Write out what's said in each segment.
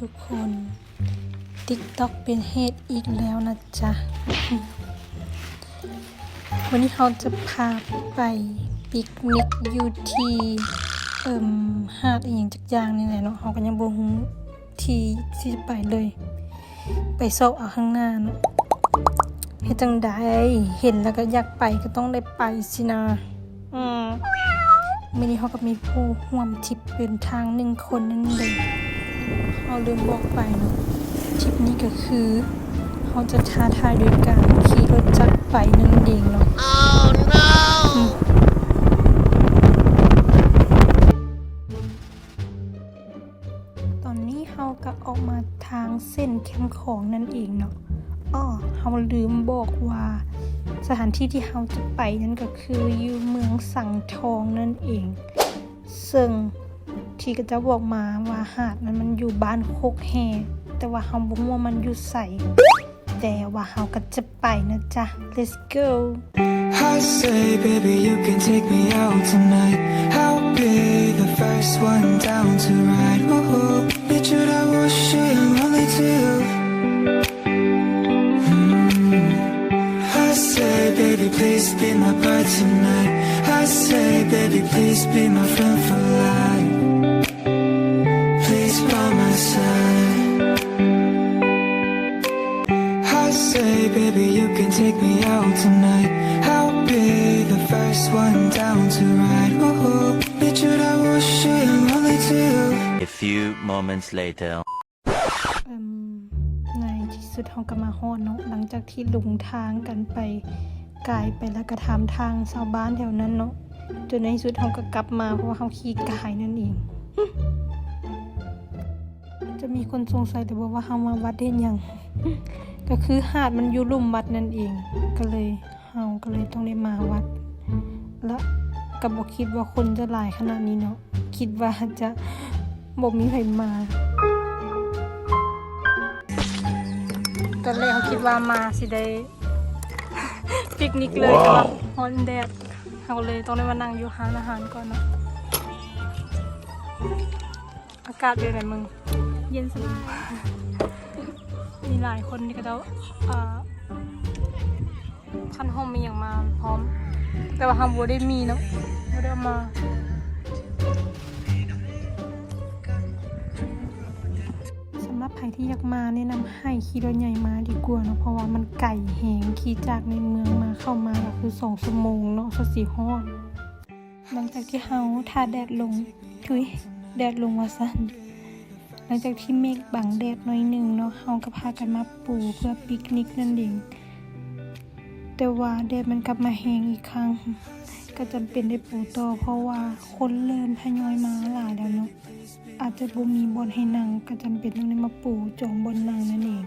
ทุกคน TikTok เป็นเหตุอีกแล้วนะจ๊ะ วันนี้เราจะพาไปปิกนิกอยู่ที่เอิ่มหาดอีกอย่างจักอย่างนี่แหละเนาะเราก็ยังบ่ฮู้ที่ที่จะไปเลย ไปซอกเอาข้างหน้าเนาะเฮ็ดจังไดเห็นแล้วก็อยากไปก็ต้องได้ไปสินะ อืมมื้อนี้เขาก็มีผู้ร่วมทิปเดินทางหนึ่งคนนั่นเลย เราลืมบอกไปเนาะทริปนี้ก็คือเขาจะท้าทายโดยการขี่รถจักรไปนั่นเองเนาะตอนนี้เฮาก็ออกมาทางเส้นแคมป์ของนั่นเองเนาะ อ้อเฮาลืมบอกว่า สถานที่ที่เฮาจะไปนั่นก็คืออยู่เมืองสังทองนั่นเอง ซึ่ง ที่ก็จะบอกมาว่าหาดนั้นมันอยู่บ้านโคกแฮแต่ว่าเฮาบ่รู้ว่ามันอยู่ใสแต่ว่าเฮาก็จะไปนะจ๊ะ let's go I say, baby, you can take me out tonight. I'll be the first one down to ride. Ooh, bitch, should I wish it only to you? I say, baby, please be my bride tonight. I say, baby, please be my friend for life. Baby, you can take me out tonight. I'll be the first one down to ride. Ooh, bitch, should I wish it only to you? A few moments later. เอิ่มในที่สุดเฮาก็มาฮอดเนาะหลังจากที่หลงทางกันไปกายไปแล้วก็ถามทางชาวบ้านแถวนั้นเนาะจนในที่สุดเฮาก็กลับมาเพราะว่าเฮาขี่กายนั่นเอง จะมีคนสงสัยแต่ว่าเฮามาวัดเห็นหยัง ก็คือหาดมันอยู่ลุ่มวัดนั่นเอง ก็เลยเฮาก็เลยต้องได้มาวัด และก็บ่คิดว่าคนจะหลายขนาดนี้เนาะคิดว่าจะบ่มีใครมาตอนแรกเขาคิดว่ามาสิได้ปิกนิกเลยแต่ว่าฮอนแดดเขาเลยต้องได้มานั่งอยู่ร้านอาหารก่อนเนาะอากาศเป็นไงมึง เย็นสบาย มีหลายคนที่ก็จะคันห้องมีอย่างมาพร้อม แต่ว่าฮัมบัวได้มีเนาะไม่ได้เอามาสำหรับใครที่อยากมาแนะนำให้ขี่รถใหญ่มาดีกว่าเนาะเพราะว่ามันไก่แหงขี่จากในเมืองมาเข้ามาก็คือสองชั่วโมงเนาะสสีฮอดหลังจากที่เฮาทาแดดลงทุยแดดลงว่าสั้น หลังจากที่เมฆบังแดดน้อยหนึ่งเนาะเฮาก็พากันมาปูเพื่อปิกนิกนั่นเองแต่ว่าแดดมันกลับมาแหงอีกครั้ง ก็จำเป็นได้ปูต่อเพราะว่าคนเริ่มทยอยมาหลายแล้วเนาะอาจจะบ่มีบนให้นั่งก็จำเป็นต้องได้มาปูจองบนนั่งนั่นเอง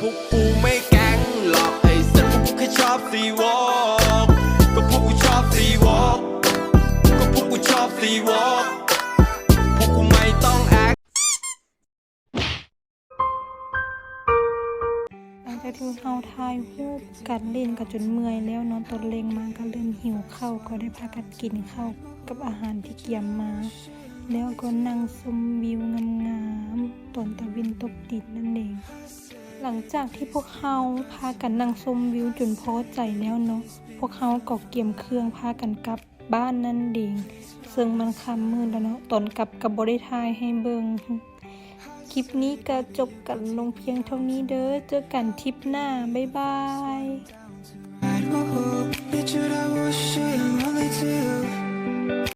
พวกกูไม่แก๊งหรอกไอ้สัตว์พวกกูแค่ชอบซีวอล์กก็พวกกูชอบซีวอล์กก็พวกกูชอบซีวอล์กพวกกูไม่ต้องแอคหลังจากที่เฮาทายรูปกันเล่นกันจนเมื่อยแล้วเนอนตนเลงมาก็เริ่มหิวข้าวก็ได้พากันกินข้าวกับอาหารที่เกียมมา แล้วก็นั่งชมวิวงามๆตอนตะวินตกดินนั่นเอง หลังจากที่พวกเขาพากันนั่งชมวิวจนพอใจแล้วเนาะ พวกเขาก็เกี่ยมเครื่องพากันกลับบ้านนั่นเองซึ่งมันคำมืดแล้วเนาะตอนกลับกับบริทายให้เบิงคลิปนี้ก็จบกันลงเพียงเท่านี้เด้อ เจอกันทริปหน้า บ๊ายบาย ride. Ooh, bitch, should I wish it only to you?